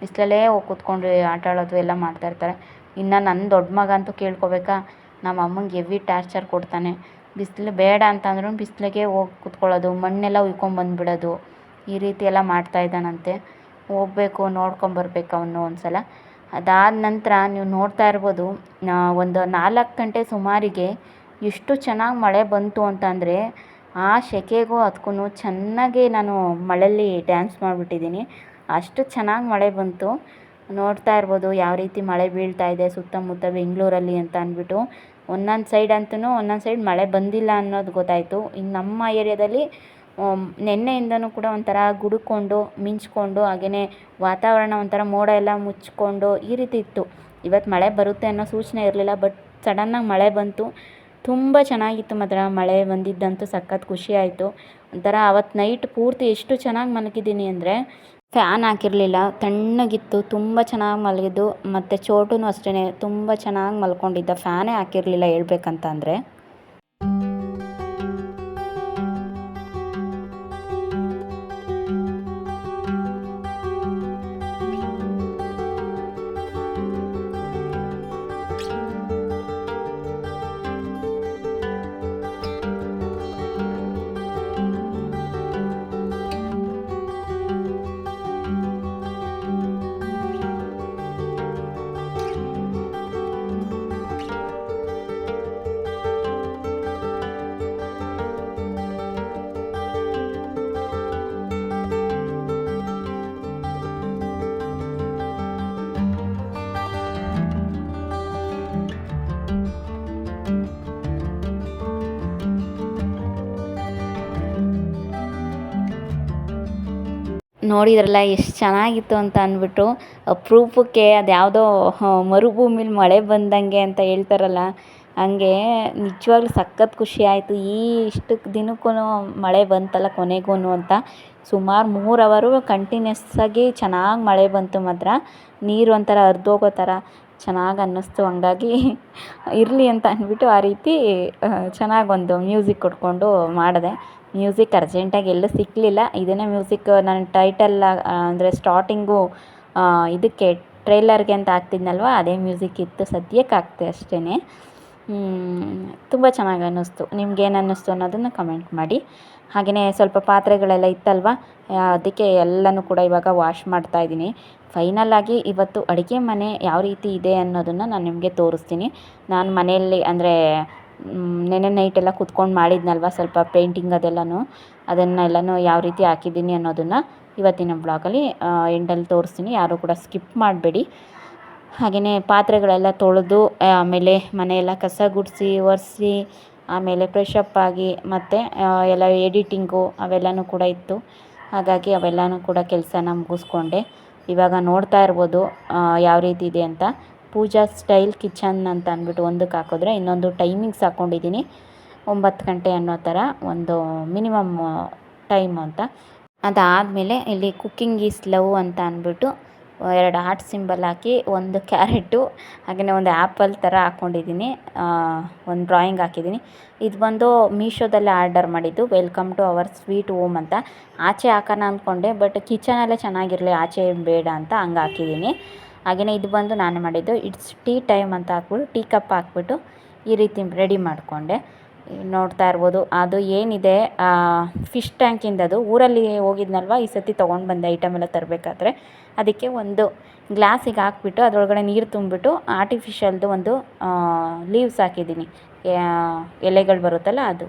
ಬಿಸಿಲಲ್ಲೇ ಹೋಗಿ ಕೂತ್ಕೊಂಡು ಆಟ ಆಡೋದು ಎಲ್ಲ ಮಾಡ್ತಾಯಿರ್ತಾರೆ ಇನ್ನು ನನ್ನ ದೊಡ್ಡ ಮಗ ಅಂತೂ ಕೇಳ್ಕೊಬೇಕಾ? ನಮ್ಮ ಅಮ್ಮಂಗೆ ಹೆವಿ ಟಾರ್ಚರ್ ಕೊಡ್ತಾನೆ. ಬಿಸಿಲು ಬೇಡ ಅಂತಂದ್ರೂ ಬಿಸಿಲಿಗೆ ಹೋಗಿ ಕುತ್ಕೊಳ್ಳೋದು, ಮಣ್ಣೆಲ್ಲ ಉಯ್ಕೊಂಬಂದ್ಬಿಡೋದು ಈ ರೀತಿ ಎಲ್ಲ ಮಾಡ್ತಾ ಇದ್ದಾನಂತೆ. ಹೋಗ್ಬೇಕು ನೋಡ್ಕೊಂಬರ್ಬೇಕು ಅವನು ಒಂದು ಸಲ ಅದಾದ ನಂತರ ನೀವು ನೋಡ್ತಾ ಇರ್ಬೋದು ಒಂದು ನಾಲ್ಕು ಗಂಟೆ ಸುಮಾರಿಗೆ ಎಷ್ಟು ಚೆನ್ನಾಗಿ ಮಳೆ ಬಂತು ಅಂತಂದರೆ ಆ ಸೆಕೆಗೂ ಅದಕ್ಕೂ ಚೆನ್ನಾಗಿ ನಾನು ಮಳೆಯಲ್ಲಿ ಡ್ಯಾನ್ಸ್ ಮಾಡಿಬಿಟ್ಟಿದ್ದೀನಿ. ಅಷ್ಟು ಚೆನ್ನಾಗಿ ಮಳೆ ಬಂತು. ನೋಡ್ತಾ ಇರ್ಬೋದು ಯಾವ ರೀತಿ ಮಳೆ ಬೀಳ್ತಾ ಇದೆ ಸುತ್ತಮುತ್ತ ಬೆಂಗಳೂರಲ್ಲಿ ಅಂತ ಅಂದ್ಬಿಟ್ಟು. ಒಂದೊಂದು ಸೈಡ್ ಅಂತೂ ಒಂದೊಂದು ಸೈಡ್ ಮಳೆ ಬಂದಿಲ್ಲ ಅನ್ನೋದು ಗೊತ್ತಾಯಿತು. ಇನ್ನು ನಮ್ಮ ಏರಿಯಾದಲ್ಲಿ ನಿನ್ನೆಯಿಂದನೂ ಕೂಡ ಒಂಥರ ಗುಡುಕೊಂಡು, ಮಿಂಚ್ಕೊಂಡು ಹಾಗೆಯೇ ವಾತಾವರಣ ಒಂಥರ ಮೋಡ ಎಲ್ಲ ಮುಚ್ಚಿಕೊಂಡು ಈ ರೀತಿ ಇತ್ತು. ಇವತ್ತು ಮಳೆ ಬರುತ್ತೆ ಅನ್ನೋ ಸೂಚನೆ ಇರಲಿಲ್ಲ, ಬಟ್ ಸಡನ್ನಾಗಿ ಮಳೆ ಬಂತು. ತುಂಬ ಚೆನ್ನಾಗಿತ್ತು ಮಾತ್ರ ಮಳೆ ಬಂದಿದ್ದಂತೂ ಸಖತ್ ಖುಷಿ ಆಯಿತು. ಒಂಥರ ಅವತ್ತು ನೈಟ್ ಪೂರ್ತಿ ಎಷ್ಟು ಚೆನ್ನಾಗಿ ಮಲಗಿದ್ದೀನಿ ಅಂದರೆ ಫ್ಯಾನ್ ಹಾಕಿರಲಿಲ್ಲ, ತಣ್ಣಗಿತ್ತು, ತುಂಬ ಚೆನ್ನಾಗಿ ಮಲಗಿದ್ದು, ಮತ್ತು ಚೋಟೂ ಅಷ್ಟೇ ತುಂಬ ಚೆನ್ನಾಗಿ ಮಲ್ಕೊಂಡಿದ್ದ, ಫ್ಯಾನೇ ಹಾಕಿರಲಿಲ್ಲ ಹೇಳ್ಬೇಕಂತ ನೋಡಿದ್ರಲ್ಲ, ಎಷ್ಟು ಚೆನ್ನಾಗಿತ್ತು ಅಂತ ಅಂದ್ಬಿಟ್ಟು ಅಪರೂಪಕ್ಕೆ ಅದು ಯಾವುದೋ ಮರುಭೂಮಿಲಿ ಮಳೆ ಬಂದಂಗೆ ಅಂತ ಹೇಳ್ತಾರಲ್ಲ, ಹಂಗೆ ನಿಜವಾಗ್ಲೂ ಸಖತ್ ಖುಷಿ ಆಯಿತು. ಈ ಇಷ್ಟು ದಿನಕ್ಕೂ ಮಳೆ ಬಂತಲ್ಲ ಕೊನೆಗೂ ಅಂತ. ಸುಮಾರು ಮೂರು ಅವರು ಕಂಟಿನ್ಯೂಸ್ ಆಗಿ ಚೆನ್ನಾಗಿ ಮಳೆ ಬಂತು ಮಾತ್ರ. ನೀರು ಒಂಥರ ಹರಿದೋಗೋ ಥರ ಚೆನ್ನಾಗಿ ಅನ್ನಿಸ್ತು. ಹಂಗಾಗಿ ಇರಲಿ ಅಂತ ಅಂದ್ಬಿಟ್ಟು ಆ ರೀತಿ ಚೆನ್ನಾಗಿ ಒಂದು ಮ್ಯೂಸಿಕ್ ಕೊಟ್ಕೊಂಡು ಮಾಡಿದೆ. ಮ್ಯೂಸಿಕ್ ಅರ್ಜೆಂಟಾಗಿ ಎಲ್ಲೂ ಸಿಕ್ಕಲಿಲ್ಲ ಇದನ್ನೇ ಮ್ಯೂಸಿಕ್, ನಾನು ಟೈಟಲ್ ಅಂದರೆ ಸ್ಟಾರ್ಟಿಂಗು ಇದಕ್ಕೆ ಟ್ರೈಲರ್ಗೆ ಅಂತ ಹಾಕ್ತಿದ್ನಲ್ವ, ಅದೇ ಮ್ಯೂಸಿಕ್ ಇತ್ತು. ಸದ್ಯಕ್ಕೆ ಹಾಕ್ತೆ ಅಷ್ಟೇ ತುಂಬ ಚೆನ್ನಾಗಿ ಅನ್ನಿಸ್ತು. ನಿಮ್ಗೇನು ಅನ್ನಿಸ್ತು ಅನ್ನೋದನ್ನು ಕಮೆಂಟ್ ಮಾಡಿ. ಹಾಗೆಯೇ ಸ್ವಲ್ಪ ಪಾತ್ರೆಗಳೆಲ್ಲ ಇತ್ತಲ್ವ, ಅದಕ್ಕೆ ಎಲ್ಲನೂ ಕೂಡ ಇವಾಗ ವಾಶ್ ಮಾಡ್ತಾ ಇದ್ದೀನಿ. ಫೈನಲ್ಲಾಗಿ ಇವತ್ತು ಅಡುಗೆ ಮನೆ ಯಾವ ರೀತಿ ಇದೆ ಅನ್ನೋದನ್ನು ನಾನು ನಿಮಗೆ ತೋರಿಸ್ತೀನಿ. ನಾನು ಮನೆಯಲ್ಲಿ, ಅಂದರೆ ನೆನ್ನೆ ನೈಟೆಲ್ಲ ಕುತ್ಕೊಂಡು ಮಾಡಿದ್ನಲ್ವ ಸ್ವಲ್ಪ ಪೇಂಟಿಂಗ್ ಅದೆಲ್ಲನೂ. ಅದನ್ನೆಲ್ಲನೂ ಯಾವ ರೀತಿ ಹಾಕಿದ್ದೀನಿ ಅನ್ನೋದನ್ನು ಇವತ್ತಿನ ಬ್ಲಾಗಲ್ಲಿ ಎಂಡಲ್ಲಿ ತೋರಿಸ್ತೀನಿ. ಯಾರೂ ಕೂಡ ಸ್ಕಿಪ್ ಮಾಡಬೇಡಿ. ಹಾಗೆಯೇ ಪಾತ್ರೆಗಳೆಲ್ಲ ತೊಳೆದು ಆಮೇಲೆ ಮನೆಯೆಲ್ಲ ಕಸ ಗುಡಿಸಿ, ಒರೆಸಿ, ಆಮೇಲೆ ಫ್ರೆಶಪ್ ಆಗಿ ಮತ್ತು ಎಲ್ಲ ಎಡಿಟಿಂಗು ಅವೆಲ್ಲನೂ ಕೂಡ ಇತ್ತು. ಹಾಗಾಗಿ ಅವೆಲ್ಲನೂ ಕೂಡ ಕೆಲಸನ ಮುಗಿಸ್ಕೊಂಡೆ. ಇವಾಗ ನೋಡ್ತಾ ಇರ್ಬೋದು ಯಾವ ರೀತಿ ಇದೆ ಅಂತ. ಪೂಜಾ ಸ್ಟೈಲ್ ಕಿಚನ್ ಅಂತ ಅಂದ್ಬಿಟ್ಟು ಒಂದಕ್ಕೆ ಹಾಕಿದ್ರೆ ಇನ್ನೊಂದು ಟೈಮಿಂಗ್ಸ್ ಹಾಕ್ಕೊಂಡಿದ್ದೀನಿ. ಒಂಬತ್ತು ಗಂಟೆ ಅನ್ನೋ ಥರ ಒಂದು ಮಿನಿಮಮ್ ಟೈಮ್ ಅಂತ. ಅದಾದಮೇಲೆ ಇಲ್ಲಿ ಕುಕ್ಕಿಂಗ್ ಈಸ್ ಲವ್ ಅಂತ ಅಂದ್ಬಿಟ್ಟು ಎರಡು ಹಾರ್ಟ್ ಸಿಂಬಲ್ ಹಾಕಿ ಒಂದು ಕ್ಯಾರೆಟು ಹಾಗೆಯೇ ಒಂದು ಆ್ಯಪಲ್ ಥರ ಹಾಕ್ಕೊಂಡಿದ್ದೀನಿ. ಒಂದು ಡ್ರಾಯಿಂಗ್ ಹಾಕಿದ್ದೀನಿ. ಇದು ಬಂದು ಮೀಶೋದಲ್ಲೇ ಆರ್ಡರ್ ಮಾಡಿದ್ದು. Welcome to our sweet home ಅಂತ. ಆಚೆ ಹಾಕೋಣ ಅಂದ್ಕೊಂಡೆ, ಬಟ್ ಕಿಚನಲ್ಲೇ ಚೆನ್ನಾಗಿರಲಿ, ಆಚೆ ಬೇಡ ಅಂತ ಹಂಗೆ ಹಾಕಿದ್ದೀನಿ. ಹಾಗೆಯೇ ಇದು ಬಂದು ನಾನು ಮಾಡಿದ್ದು. ಇಟ್ಸ್ ಟೀ ಟೈಮ್ ಅಂತ ಹಾಕ್ಬಿಟ್ಟು ಟೀ ಕಪ್ ಹಾಕ್ಬಿಟ್ಟು ಈ ರೀತಿ ರೆಡಿ ಮಾಡಿಕೊಂಡೆ. ನೋಡ್ತಾ ಇರ್ಬೋದು. ಅದು ಏನಿದೆ ಫಿಶ್ ಟ್ಯಾಂಕಿಂದದು ಊರಲ್ಲಿ ಹೋಗಿದ್ನಲ್ವ, ಈ ಸತಿ ತೊಗೊಂಡು ಬಂದೆ ಐಟಮ್ ಎಲ್ಲ ತರಬೇಕಾದ್ರೆ. ಅದಕ್ಕೆ ಒಂದು ಗ್ಲಾಸಿಗೆ ಹಾಕ್ಬಿಟ್ಟು, ಅದರೊಳಗಡೆ ನೀರು ತುಂಬಿಬಿಟ್ಟು ಆರ್ಟಿಫಿಷಿಯಲ್ದು ಒಂದು ಲೀವ್ಸ್ ಹಾಕಿದ್ದೀನಿ. ಎಲೆಗಳು ಬರುತ್ತಲ್ಲ ಅದು.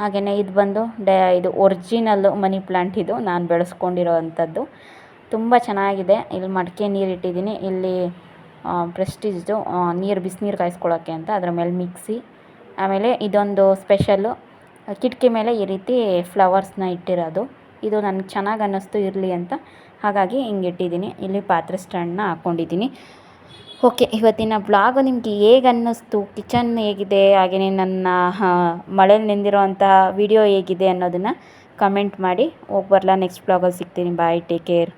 ಹಾಗೆಯೇ ಇದು ಬಂದು, ಡ, ಇದು ಒರ್ಜಿನಲ್ಲು ಮನಿ ಪ್ಲಾಂಟ್ ಇದು ನಾನು ಬೆಳೆಸ್ಕೊಂಡಿರೋ ಅಂಥದ್ದು. ತುಂಬ ಚೆನ್ನಾಗಿದೆ. ಇಲ್ಲಿ ಮಡಿಕೆ ನೀರು ಇಟ್ಟಿದ್ದೀನಿ. ಇಲ್ಲಿ ಪ್ರೆಸ್ಟೀಜ್ದು ನೀರು ಬಿಸಿನೀರು ಕಾಯಿಸ್ಕೊಳ್ಳೋಕ್ಕೆ ಅಂತ ಅದರ ಮೇಲೆ ಮಿಕ್ಸಿ. ಆಮೇಲೆ ಇದೊಂದು ಸ್ಪೆಷಲ್ಲು ಕಿಟಕಿ ಮೇಲೆ ಈ ರೀತಿ ಫ್ಲವರ್ಸ್ನ ಇಟ್ಟಿರೋದು. ಇದು ನನಗೆ ಚೆನ್ನಾಗಿ ಅನ್ನಿಸ್ತು ಇರಲಿ ಅಂತ. ಹಾಗಾಗಿ ಹಿಂಗೆ ಇಟ್ಟಿದ್ದೀನಿ. ಇಲ್ಲಿ ಪಾತ್ರೆ ಸ್ಟ್ಯಾಂಡನ್ನ ಹಾಕ್ಕೊಂಡಿದ್ದೀನಿ ಓಕೆ, ಇವತ್ತಿನ ಬ್ಲಾಗ್ ನಿಮಗೆ ಹೇಗೆ ಅನ್ನಿಸ್ತು? ಕಿಚನ್ ಹೇಗಿದೆ? ಹಾಗೆಯೇ ನನ್ನ ಮಳೇಲಿ ನೆಂದಿರೋ ಅಂಥ ವಿಡಿಯೋ ಹೇಗಿದೆ ಅನ್ನೋದನ್ನು ಕಮೆಂಟ್ ಮಾಡಿ. ಹೋಗಿ ಬರಲಾ, ನೆಕ್ಸ್ಟ್ ಬ್ಲಾಗಲ್ಲಿ ಸಿಗ್ತೀನಿ. Bye, take care.